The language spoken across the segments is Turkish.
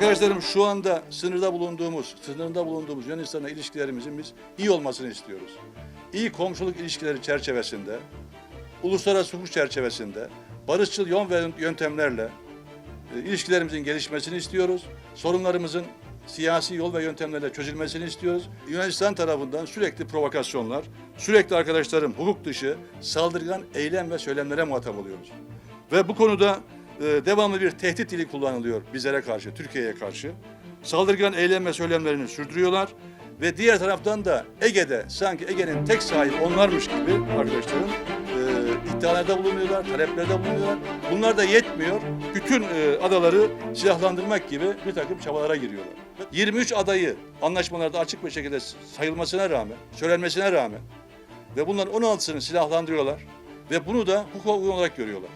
Arkadaşlarım şu anda sınırda bulunduğumuz, sınırında bulunduğumuz Yunanistan'la ilişkilerimizin biz iyi olmasını istiyoruz. İyi komşuluk ilişkileri çerçevesinde, uluslararası hukuk çerçevesinde, barışçıl yol ve yöntemlerle e, ilişkilerimizin gelişmesini istiyoruz. Sorunlarımızın siyasi yol ve yöntemlerle çözülmesini istiyoruz. Yunanistan tarafından sürekli provokasyonlar, sürekli arkadaşlarım hukuk dışı saldırgan eylem ve söylemlere muhatap oluyoruz. Ve bu konuda devamlı bir tehdit dili kullanılıyor bizlere karşı, Türkiye'ye karşı. Saldırgan eylem söylemlerini sürdürüyorlar. Ve diğer taraftan da Ege'de sanki Ege'nin tek sahibi onlarmış gibi arkadaşlarım e, iddialarda bulunuyorlar, taleplerde bulunuyorlar. Bunlar da yetmiyor. Bütün e, adaları silahlandırmak gibi bir takım çabalara giriyorlar. 23 adayı anlaşmalarda açık bir şekilde sayılmasına rağmen, söylenmesine rağmen ve bunların 16'sını silahlandırıyorlar ve bunu da hukuka uygun olarak görüyorlar.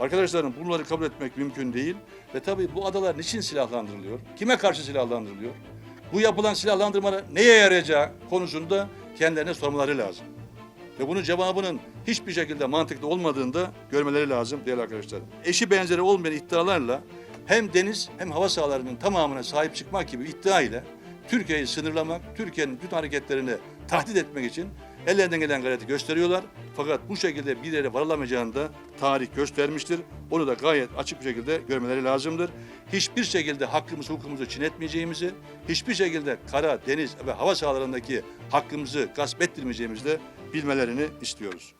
Arkadaşlarım bunları kabul etmek mümkün değil ve tabii bu adalar niçin silahlandırılıyor? Kime karşı silahlandırılıyor? Bu yapılan silahlandırma neye yarayacağı konusunda kendilerine sormaları lazım. Ve bunun cevabının hiçbir şekilde mantıklı olmadığını da görmeleri lazım değerli arkadaşlarım. Eşi benzeri olmayan iddialarla hem deniz hem hava sahalarının tamamına sahip çıkmak gibi iddia ile Türkiye'yi sınırlamak, Türkiye'nin bütün hareketlerini tahdit etmek için ellerinden gelen gayreti gösteriyorlar. Fakat bu şekilde bir yere varılamayacağını da tarih göstermiştir. Onu da gayet açık bir şekilde görmeleri lazımdır. Hiçbir şekilde hakkımızı, hukukumuzu çiğnetmeyeceğimizi, hiçbir şekilde kara, deniz ve hava sahalarındaki hakkımızı gasp ettirmeyeceğimizi de bilmelerini istiyoruz.